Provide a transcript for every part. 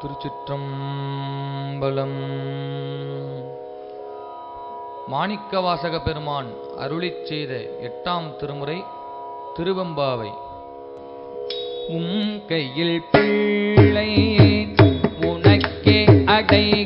திருச்சிற்றம்பலம். மாணிக்கவாசக பெருமான் அருளி செய்த எட்டாம் திருமுறை திருவெம்பாவை. உம் கையில் பிள்ளை உனக்கே அடை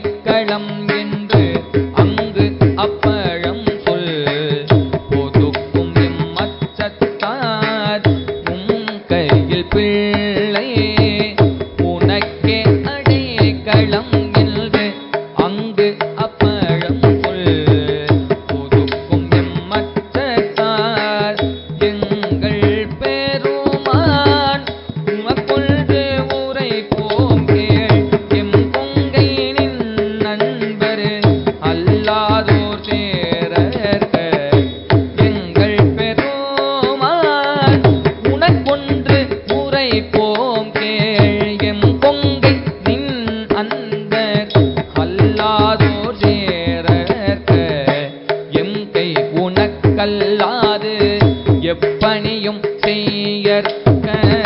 பெயர்க்க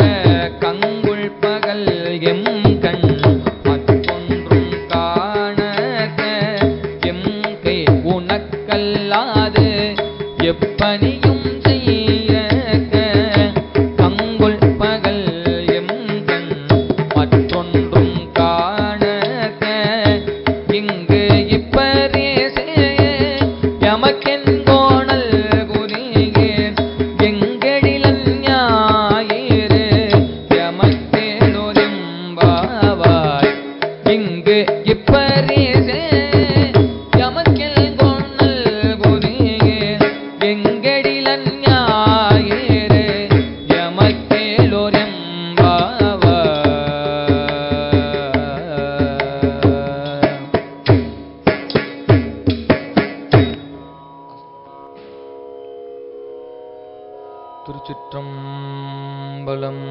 திருச்சிற்றம்பலம்.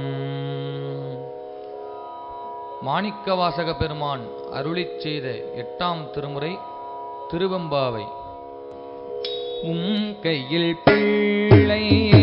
மாணிக்கவாசக பெருமான் அருளி செய்த எட்டாம் திருமுறை திருவம்பாவை. உம் கையில் பிள்ளை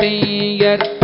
finger.